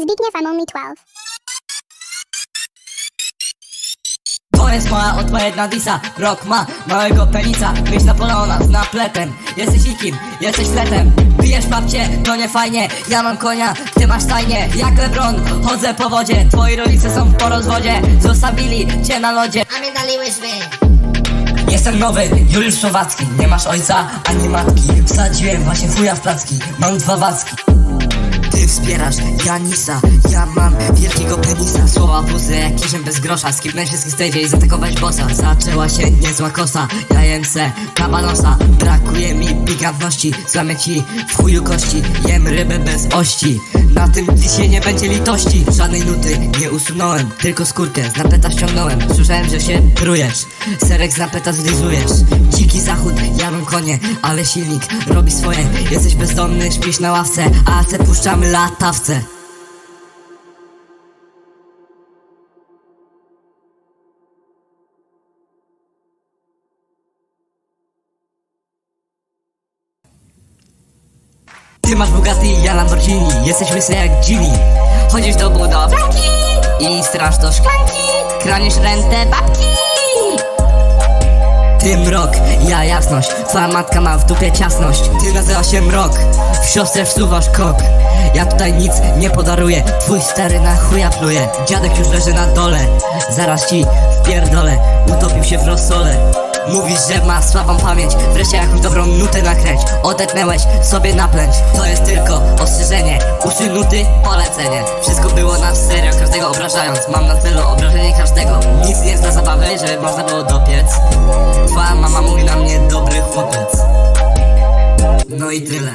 Zbigniew, I'm only 12. To jest moja odpowiedź na disa. Rok ma małego penisa. Myśl Napoleona z napletem. Jesteś ikim, jesteś letem Bijesz babcie, to nie fajnie. Ja mam konia, ty masz stajnie Jak Lebron, chodzę po wodzie. Twoi rodzice są po rozwodzie. Zostawili cię na lodzie. A mnie dali łyżwy Jestem nowy, Juliusz Słowacki. Nie masz ojca, ani matki. Wsadziłem właśnie chuja w placki. Mam dwa wacki ty wspierasz Janisa, ja mam wielkiego penisa Słowa pusty jak kieszeń bez grosza. Skipnę wszystkich stage i zaatakować bossa. Zaczęła się niezła kosa Ja jem se kabanosa Brakuje mi pikantności Złamię ci w chuju kości. Jem rybę bez ości Na tym dzisiaj nie będzie litości. Żadnej nuty nie usunąłem Tylko skórkę z napeta ściągnąłem. Słyszałem, że się prujesz Serek z napeta zlizujesz. Dziki zachód, ja mam konie Ale silnik robi swoje. Jesteś bezdomny, śpisz na ławce A se puszczamy latawce. Ty masz Bugatti, ja Lamborghini Jesteś łysy jak Gini Chodzisz do budowlanki I straż do szklanki. Kranisz rentę babki Ty mrok, ja jasność. Twoja matka ma w dupie ciasność. Ty nazywa się mrok W siostrze wsuwasz kok Ja tutaj nic nie podaruję Twój stary na chuja pluje. Dziadek już leży na dole Zaraz ci wpierdolę. Utopił się w rozsole Mówisz, że ma słabą pamięć. Wreszcie jakąś dobrą nutę nakręć. Odetnęłeś sobie naplęć. To jest tylko ostrzeżenie. Uszy nuty, polecenie. Wszystko było na serio, każdego obrażając. Mam na celu obrażenie każdego. Nic nie jest dla zabawy, żeby można było dopiec Twoja mama mówi na mnie dobry chłopiec. No i tyle